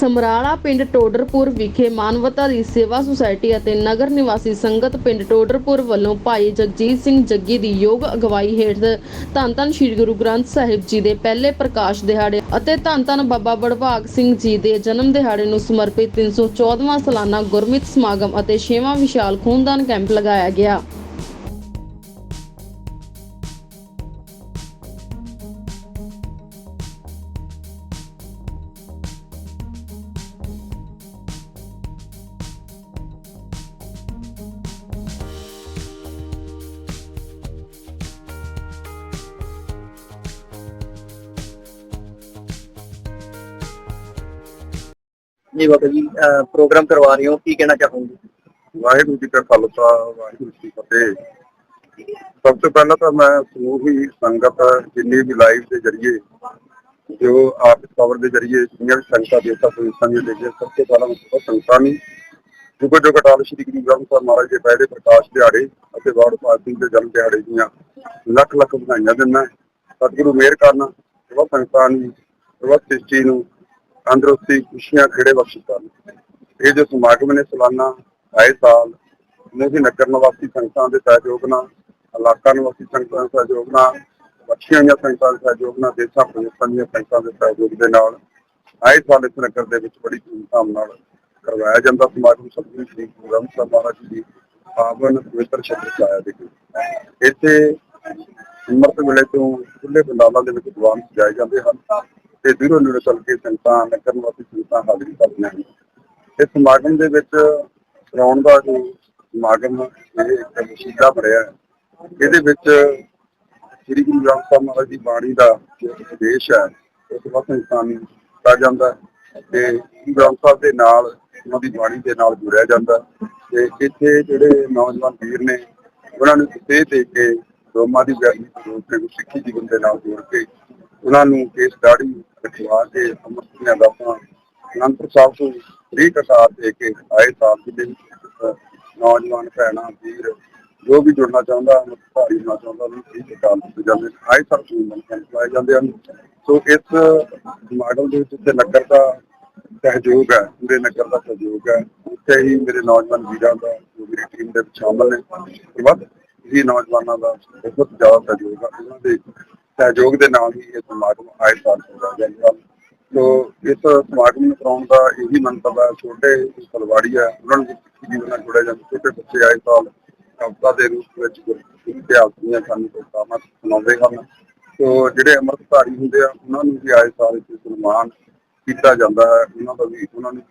ਸਮਰਾਲਾ ਪਿੰਡ ਟੋਡਰਪੁਰ ਵਿਖੇ ਮਾਨਵਤਾ ਦੀ ਸੇਵਾ ਸੁਸਾਇਟੀ ਅਤੇ ਨਗਰ ਨਿਵਾਸੀ ਸੰਗਤ ਪਿੰਡ ਟੋਡਰਪੁਰ ਵੱਲੋਂ ਭਾਈ ਜਗਜੀਤ ਸਿੰਘ ਜੱਗੀ ਦੀ ਯੋਗ ਅਗਵਾਈ ਹੇਠ ਧੰਨ ਧੰਨ ਸ੍ਰੀ ਗੁਰੂ ਗ੍ਰੰਥ ਸਾਹਿਬ ਜੀ ਦੇ ਪਹਿਲੇ ਪ੍ਰਕਾਸ਼ ਦਿਹਾੜੇ ਅਤੇ ਧੰਨ ਧੰਨ ਬਾਬਾ ਬੜਭਾਗ ਸਿੰਘ ਜੀ ਦੇ ਜਨਮ ਦਿਹਾੜੇ ਨੂੰ ਸਮਰਪਿਤ 314ਵਾਂ ਸਾਲਾਨਾ ਗੁਰਮਿਤ ਸਮਾਗਮ ਅਤੇ 6ਵਾਂ ਵਿਸ਼ਾਲ ਖੂਨਦਾਨ ਕੈਂਪ ਲਗਾਇਆ ਗਿਆ। ਜੀ, ਬਾਬਾ ਜੀ ਪ੍ਰੋਗਰਾਮ ਕਰਵਾ ਰਹੇ ਹੋ, ਕੀ ਕਹਿਣਾ ਚਾਹੋਗੇ? ਵਾਹਿਗੁਰੂ ਜੀ ਕਾ ਖਾਲਸਾ, ਵਾਹਿਗੁਰੂ ਜੀ ਕੀ ਫਤਿਹ। ਸਭ ਤੋਂ ਪਹਿਲਾਂ ਤਾਂ ਮੈਂ ਸਮੂਹ ਸੰਗਤ ਜਿੰਨੀ ਵੀ ਲਾਈਵ ਦੇ ਜਰੀਏ, ਜੋ ਆਪ ਕਵਰ ਦੇ ਜਰੀਏ ਜਿੰਨੀਆਂ ਵੀ ਸੰਗਤਾਂ ਦੇਸਾਂ ਤੋਂ ਸੰਗਤ ਦੇ ਜਰੀਏ ਸਭ ਤੋਂ ਪਹਿਲਾਂ ਉਹ ਸੰਗਤਾਂ ਨੂੰ ਜੁਗੋ ਜੁਗ ਅਟਾਲ ਸ਼੍ਰੀ ਗੁਰੂ ਗ੍ਰੰਥ ਸਾਹਿਬ ਮਹਾਰਾਜ ਦੇ ਪਹਿਲੇ ਪ੍ਰਕਾਸ਼ ਦਿਹਾੜੇ ਅਤੇ ਵਾਰਡ ਪਾਲ ਸਿੰਘ ਦੇ ਜਨਮ ਦਿਹਾੜੇ ਦੀਆਂ ਲੱਖ ਲੱਖ ਵਧਾਈਆਂ ਦਿੰਦਾ। ਸਤਿਗੁਰੂ ਮਿਹਰ ਕਰਨਾ ਉਹ ਸੰਗਤਾਂ ਨੂੰ ਉਹ ਸ੍ਰਿਸ਼ਟੀ ਨੂੰ ਤੰਦਰੁਸਤੀ, ਖੁਸ਼ੀਆਂ ਖੇੜੇ ਬਖਸ਼ ਕਰਨ। ਇਹ ਜੋ ਸਮਾਗਮ ਨੇ ਸਾਲਾਨਾ, ਆਏ ਸਾਲ ਮੋਹੀ ਨਗਰ ਨਿਵਾਸੀ ਸੰਗਤਾਂ ਦੇ ਸਹਿਯੋਗ ਨਾਲ, ਇਲਾਕਾ ਨਿਵਾਸੀ ਸੰਗਤਾਂ ਦੇ ਸਹਿਯੋਗ ਨਾਲ ਬੱਚੀਆਂ ਦੀਆਂ ਸੰਗਤਾਂ ਦੇ ਸਹਿਯੋਗ ਨਾਲ, ਦੇਸਾਂ ਪ੍ਰਦੇਸ਼ਾਂ ਦੀਆਂ ਸੰਗਤਾਂ ਦੇ ਸਹਿਯੋਗ ਦੇ ਨਾਲ, ਆਏ ਸਾਲ ਇਸ ਨਗਰ ਦੇ ਵਿੱਚ ਬੜੀ ਧੂਮਧਾਮ ਨਾਲ ਕਰਵਾਇਆ ਜਾਂਦਾ ਸਮਾਗਮ। ਸਤਿਗੁਰੂ ਸ੍ਰੀ ਗੁਰੂ ਗ੍ਰੰਥ ਸਾਹਿਬ ਮਹਾਰਾਜ ਜੀ ਦੀ ਪਾਵਨ ਪਵਿੱਤਰ ਸ਼ਬਦ ਚਾਇਆ ਦੇ ਇੱਥੇ ਅੰਮ੍ਰਿਤ ਵੇਲੇ ਤੋਂ ਖੁੱਲੇ ਪੰਡਾਲਾਂ ਦੇ ਵਿੱਚ ਦੀਵਾਨ ਸਜਾਏ ਜਾਂਦੇ ਹਨ। ਤੇ ਦੂਰੋਂ ਨੇੜੇ ਚੱਲ ਕੇ ਸੰਗਤਾਂ ਨਗਰ ਨਿਵਾਸੀ ਸੰਗਤਾਂ ਹਾਜ਼ਰੀ ਕਰਦੀਆਂ ਹਨ ਇਸ ਸਮਾਗਮ ਦੇ ਵਿੱਚ ਸ਼ਰਾਉਣ ਦਾ ਜੋ ਸਮਾਗਮ ਇਹ ਇੱਕ ਵਸੀਲਾ ਬਣਿਆ ਹੈ। ਇਹਦੇ ਵਿੱਚ ਸ੍ਰੀ ਗੁਰੂ ਗ੍ਰੰਥ ਸਾਹਿਬ ਮਹਾਰਾਜ ਦੀ ਬਾਣੀ ਦਾ ਜੋ ਉਪਦੇਸ਼ ਹੈ ਉਸ ਵਕਤ ਇਨਸਾਨ ਨੂੰ ਜਾਂਦਾ ਹੈ ਤੇ ਗੁਰੂ ਗ੍ਰੰਥ ਸਾਹਿਬ ਦੇ ਨਾਲ ਉਹਨਾਂ ਦੀ ਬਾਣੀ ਦੇ ਨਾਲ ਜੁੜਿਆ ਜਾਂਦਾ ਤੇ ਇੱਥੇ ਜਿਹੜੇ ਨੌਜਵਾਨ ਵੀਰ ਨੇ, ਉਹਨਾਂ ਨੂੰ ਸੇਧ ਦੇ ਕੇ ਰੋਮਾ ਦੀ ਵਿਆਖੀ ਰੂਪ ਤੇ ਸਿੱਖੀ ਜੀਵਨ ਦੇ ਨਾਲ ਜੋੜ ਕੇ ਉਹਨਾਂ ਨੂੰ ਕੇਸ ਦਾੜੀ ਰਖਵਾ ਕੇ ਅੰਮ੍ਰਿਤ ਦੀਆਂ ਦਾਤਾਂ ਅਨੰਦਪੁਰ ਸਾਹਿਬ ਤੋਂ ਫ੍ਰੀ ਕਟਾਰ ਦੇ ਕੇ ਆਏ ਸਾਲ ਦੇ ਨੌਜਵਾਨ ਭੈਣਾਂ ਵੀਰ, ਜੋ ਵੀ ਜੁੜਨਾ ਚਾਹੁੰਦਾ ਭਾਰੀ ਹੋਣਾ ਚਾਹੁੰਦਾ, ਉਹਨੂੰ ਫ੍ਰੀ ਕਟਾਰ ਦਿੱਤੇ ਜਾਂਦੇ ਆਏ ਸਾਲ ਤੋਂ ਮੰਨ ਲਾਏ ਜਾਂਦੇ ਹਨ। ਸੋ ਇਸ ਮਾਡਲ ਦੇ ਵਿੱਚ ਤੇ ਨਗਰ ਦਾ ਸਹਿਯੋਗ ਹੈ, ਪੂਰੇ ਨਗਰ ਦਾ ਸਹਿਯੋਗ ਹੈ। ਉੱਥੇ ਹੀ ਮੇਰੇ ਨੌਜਵਾਨ ਵੀਰਾਂ ਦਾ, ਜੋ ਮੇਰੀ ਟੀਮ ਦੇ ਵਿੱਚ ਸ਼ਾਮਲ ਨੇ। ਤੇ ਵੱਧ ਨੌਜਵਾਨਾਂ ਦਾ ਬਹੁਤ ਜ਼ਿਆਦਾ ਸਹਿਯੋਗ ਹੈ। ਉਹਨਾਂ ਦੇ ਸਹਿਯੋਗ ਦੇ ਨਾਲ ਹੀ ਇਹ ਸਮਾਗਮ ਆਏ ਸਾਲ ਹੁੰਦਾ ਜਾਂਦਾ ਹੈ ਸੋ ਇਸ ਸਮਾਗਮ ਨੂੰ ਕਰਾਉਣ ਦਾ ਇਹੀ ਮੰਤਵ ਹੈ, ਛੋਟੇ ਫਲਵਾੜੀ ਹੈ, ਉਹਨਾਂ ਨੂੰ ਸਿੱਖੀ ਜੀਵਨ ਨਾਲ ਜੁੜਿਆ ਜਾਂਦਾ। ਛੋਟੇ ਬੱਚੇ ਆਏ ਸਾਲ ਕਵਿਤਾ ਦੇ ਰੂਪ ਵਿੱਚ ਗੁਰਮੁਖੀ ਇਤਿਹਾਸ ਦੀਆਂ ਸਾਨੂੰ ਕਵਿਤਾਵਾਂ ਸੁਣਾਉਂਦੇ ਹਨ। ਸੋ ਜਿਹੜੇ ਅੰਮ੍ਰਿਤਧਾਰੀ ਹੁੰਦੇ ਆ, ਉਹਨਾਂ ਨੂੰ ਵੀ ਆਏ ਸਾਲ ਇਸ ਸਨਮਾਨ ਕੀਤਾ ਜਾਂਦਾ ਹੈ। ਉਹਨਾਂ ਦਾ ਵੀ, ਉਹਨਾਂ ਨੂੰ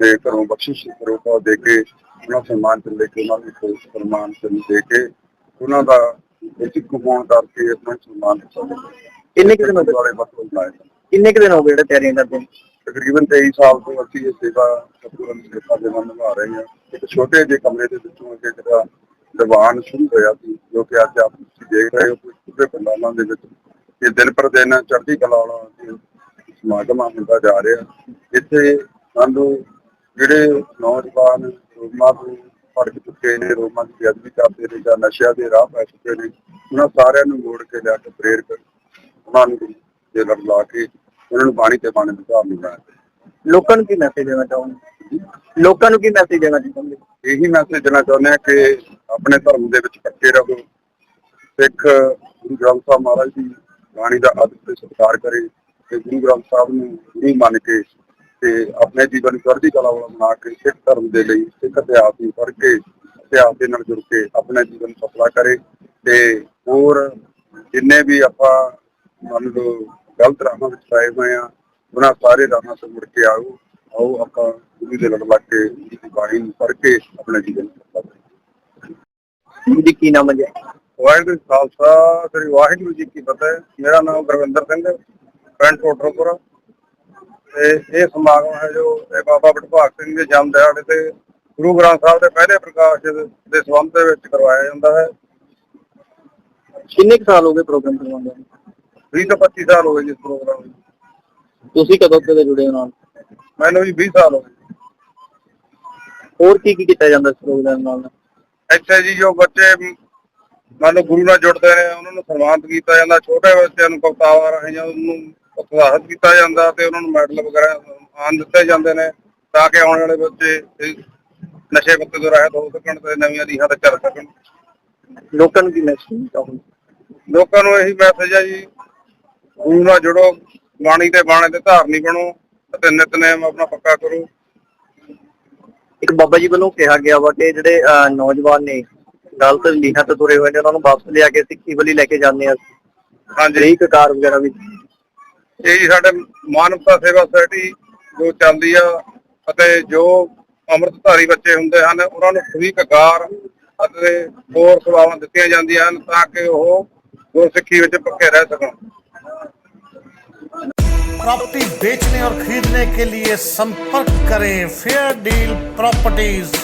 ਦੇ ਘਰੋਂ ਬਖਸ਼ਿਸ਼ ਰੂਪਾ ਦੇ ਕੇ, ਉਹਨਾਂ ਸਨਮਾਨ ਚ ਲੈ ਕੇ ਉਹਨਾਂ ਨੂੰ ਸਨਮਾਨ ਚ ਦੇ ਕੇ, ਉਹਨਾਂ ਦਾ ਇੱਕ ਕੁਪਾਨ ਕਰਕੇ ਆਪਣਾ ਸਨਮਾਨ। ਕਿੰਨੇ ਕੁ ਦਿਨ ਹੋ ਗਏ। ਕਿੰਨੇ ਕੁ ਦਿਨ ਹੋ ਗਏ ਜਿਹੜੇ ਤਿਆਰੀਆਂ ਕਰਦੇ? ਤਕਰੀਬਨ 23 ਸਾਲ ਤੋਂ ਅਸੀਂ ਇਹ ਸੇਵਾ ਸਤਿਗੁਰਾਂ ਦੀ ਕਿਰਪਾ ਦੇ ਨਾਲ ਨਿਭਾ ਰਹੇ ਹਾਂ ਇੱਕ ਛੋਟੇ ਜਿਹੇ ਕਮਰੇ ਦੇ ਵਿੱਚੋਂ ਅੱਗੇ ਜਿਹੜਾ ਦੀਵਾਨ ਸ਼ੁਰੂ ਹੋਇਆ ਸੀ ਜੋ ਕਿ ਅੱਜ ਆਪ ਤੁਸੀਂ ਦੇਖ ਰਹੇ ਹੋ ਪੂਰੇ ਪੰਡਾਲਾਂ ਦੇ ਵਿੱਚ ਇਹ ਦਿਨ ਪਰ ਦਿਨ ਚੜ੍ਹਦੀ ਕਲਾ ਵਾਲਾ ਸਮਾਗਮ ਹੁੰਦਾ ਜਾ ਰਿਹਾ ਇੱਥੇ ਸਾਨੂੰ ਜਿਹੜੇ ਨੌਜਵਾਨ ਰੋਮਾਂ ਫੜ ਚੁੱਕੇ ਨੇ ਰੋਮਾਂ ਦੀ ਬੇਅਦਬੀ ਕਰਦੇ ਨੇ ਜਾਂ ਨਸ਼ਿਆਂ ਦੇ ਰਾਹ ਪੈ ਚੁੱਕੇ ਨੇ ਉਹਨਾਂ ਸਾਰਿਆਂ ਨੂੰ ਮੋੜ ਕੇ ਲਿਆ ਕੇ ਪ੍ਰੇਰ ਉਹਨਾਂ ਨੂੰ ਜੇ ਲੜ ਲਾ ਕੇ ਉਹਨਾਂ ਨੂੰ ਬਾਣੀ ਤੇ ਬਾਣੀ ਦਾ ਨਹੀਂ ਬਣਾਇਆ ਲੋਕਾਂ ਨੂੰ ਕੀ ਮੈਸੇਜ ਦੇਣਾ ਚਾਹੋਗੇ? ਲੋਕਾਂ ਨੂੰ ਕੀ ਮੈਸੇਜ ਦੇਣਾ ਚਾਹੋਗੇ? ਇਹੀ ਮੈਸੇਜ ਦੇਣਾ ਚਾਹੁੰਦੇ ਹਾਂ ਕਿ ਆਪਣੇ ਧਰਮ ਦੇ ਵਿੱਚ ਪੱਕੇ ਰਹੋ। ਸਿੱਖ ਗੁਰੂ ਗ੍ਰੰਥ ਸਾਹਿਬ ਮਹਾਰਾਜ ਦੀ ਬਾਣੀ ਦਾ ਅਦਬ ਤੇ ਸਤਿਕਾਰ ਕਰੇ ਤੇ ਗੁਰੂ ਗ੍ਰੰਥ ਸਾਹਿਬ ਨੂੰ ਗੁਰੂ ਮੰਨ ਕੇ ਤੇ ਆਪਣੇ ਜੀਵਨ ਨੂੰ ਚੜ੍ਹਦੀ ਕਲਾ ਵਾਲਾ ਬਣਾ ਕੇ ਸਿੱਖ ਧਰਮ ਦੇ ਲਈ ਸਿੱਖ ਇਤਿਹਾਸ ਨੂੰ ਪੜ੍ਹ ਕੇ ਇਤਿਹਾਸ ਦੇ ਨਾਲ ਜੁੜ ਕੇ ਆਪਣਾ ਜੀਵਨ ਸਫਲਾ ਕਰੇ ਤੇ ਹੋਰ ਜਿੰਨੇ ਵੀ ਆਪਾਂ ਮੰਨ ਲਓ ਗਲਤ ਰਾਹਾਂ ਵਿੱਚ ਪਏ ਹੋਏ ਆ ਉਹਨਾਂ ਸਾਰੇ ਰਾਹਾਂ ਤੋਂ ਮੁੜ ਕੇ ਆਓ ਆਓ ਆਪਾਂ ਗੁਰੂ ਦੇ ਲੜ ਲੱਗ ਕੇ ਦੀ ਬਾਣੀ ਨੂੰ ਪੜ੍ਹ ਕੇ ਆਪਣਾ ਜੀਵਨ ਸਫਲਾ ਕਰੀਏ। ਜੀ ਕੀ ਨਾਮ ਹੈ ਵਾਹਿਗੁਰੂ ਖਾਲਸਾ ਸ੍ਰੀ ਵਾਹਿਗੁਰੂ ਜੀ ਕੀ ਫਤਿਹ। ਮੇਰਾ ਨਾਮ ਗੁਰਵਿੰਦਰ ਸਿੰਘ ਪਿੰਡ ਕੋਟਰਪੁਰ ਤੇ ਇਹ ਸਮਾਗਮ ਹੈ ਜੋ ਇਹ ਬਾਬਾ ਬਟਭਾਗ ਸਿੰਘ ਦੇ ਜਨਮ ਦਿਹਾੜੇ ਤੇ ਗੁਰੂ ਗ੍ਰੰਥ ਸਾਹਿਬ ਦੇ ਪਹਿਲੇ ਪ੍ਰਕਾਸ਼ ਦੇ ਸੰਬੰਧ ਦੇ ਵਿੱਚ ਕਰਵਾਇਆ ਜਾਂਦਾ ਹੈ। ਕਿੰਨੇ ਕੁ ਸਾਲ ਹੋ ਗਏ ਪ੍ਰੋਗਰਾਮ ਕਰਵਾਉਂਦੇ ਨੂੰ? 20 ਤੋਂ 25 ਸਾਲ ਹੋ ਗਏ ਜੀ ਇਸ ਪ੍ਰੋਗਰਾਮ ਨੂੰ। ਤੁਸੀਂ ਕਦੋਂ ਤੋਂ ਜੁੜੇ ਹੋ ਨਾਲ? ਮੈਨੂੰ ਜੀ 20 ਸਾਲ ਹੋ ਗਏ। ਹੋਰ ਕੀ ਕੀ ਕੀਤਾ ਜਾਂਦਾ ਇਸ ਪ੍ਰੋਗਰਾਮ ਨਾਲ? ਇੱਥੇ ਜੀ ਜੋ ਬੱਚੇ ਮੰਨ ਲਓ ਗੁਰੂ ਨਾਲ ਜੁੜਦੇ ਨੇ ਉਹਨਾਂ ਨੂੰ ਸਨਮਾਨਿਤ ਕੀਤਾ ਜਾਂਦਾ ਛੋਟੇ ਬੱਚਿਆਂ ਨੂੰ ਕਵਤਾਵਾਂ ਰਾਹੀਂ ਜਾਂ ਉਹਨੂੰ ਉਤਸ਼ਾਹਿਤ ਕੀਤਾ ਜਾਂਦਾ ਤੇ ਉਹਨਾਂ ਨੂੰ ਮੈਡਲ ਵਗੈਰਾ ਆਨ ਦਿੱਤੇ ਜਾਂਦੇ ਨੇ ਤਾਂ ਕਿ ਆਉਣ ਵਾਲੇ ਬੱਚੇ ਨਸ਼ੇ ਪੱਤੇ ਤੋਂ ਰਹਿਤ ਹੋ ਸਕਣ ਤੇ ਨਵੀਆਂ ਲੀਹਾਂ ਤੇ ਚੱਲ ਸਕਣ। ਲੋਕਾਂ ਨੂੰ ਕੀ ਮੈਸੇਜ ਚਾਹੁੰਦੇ ਲੋਕਾਂ ਨੂੰ ਇਹੀ ਮੈਸੇਜ ਹੈ ਜੀ ਗੁਰੂ ਨਾਲ ਜੁੜੋ ਬਾਣੀ ਤੇ ਬਾਣੇ ਤੇ ਧਾਰਨੀ ਬਣੋ ਅਤੇ ਨਿਤਨੇਮ ਆਪਣਾ ਪੱਕਾ ਕਰੋ। ਇੱਕ ਬਾਬਾ ਜੀ ਵੱਲੋਂ ਕਿਹਾ ਗਿਆ ਵਾ ਕਿ ਜਿਹੜੇ ਨੌਜਵਾਨ ਨੇ ਗਲਤ ਲੀਹਾਂ ਤੇ ਤੁਰੇ ਹੋਏ ਨੇ ਉਹਨਾਂ ਨੂੰ ਵਾਪਸ ਲਿਆ ਕੇ ਸਿੱਖੀ ਵੱਲ ਲੈ ਕੇ ਜਾਂਦੇ ਆ। ਹਾਂਜੀ। ਹਰੇਕ ਕਾਰ ਵਗੈਰਾ ਵੀ ਇਹ ਜੀ ਸਾਡੇ ਮਾਨਵਤਾ ਸੇਵਾ ਸੁਸਾਇਟੀ ਜੋ ਚੱਲਦੀ ਆ ਅਤੇ ਜੋ ਅੰਮ੍ਰਿਤਧਾਰੀ ਬੱਚੇ ਹੁੰਦੇ ਹਨ ਉਹਨਾਂ ਨੂੰ ਫ੍ਰੀ ਕਕਾਰ ਅਤੇ ਹੋਰ ਸੇਵਾਵਾਂ ਦਿੱਤੀਆਂ ਜਾਂਦੀਆਂ ਹਨ ਤਾਂ ਕਿ ਉਹ ਗੁਰਸਿੱਖੀ ਵਿੱਚ ਪੱਕੇ ਰਹਿ ਸਕਣ प्रॉपर्टी बेचने और खरीदने के लिए संपर्क करें फेयर डील प्रॉपर्टीज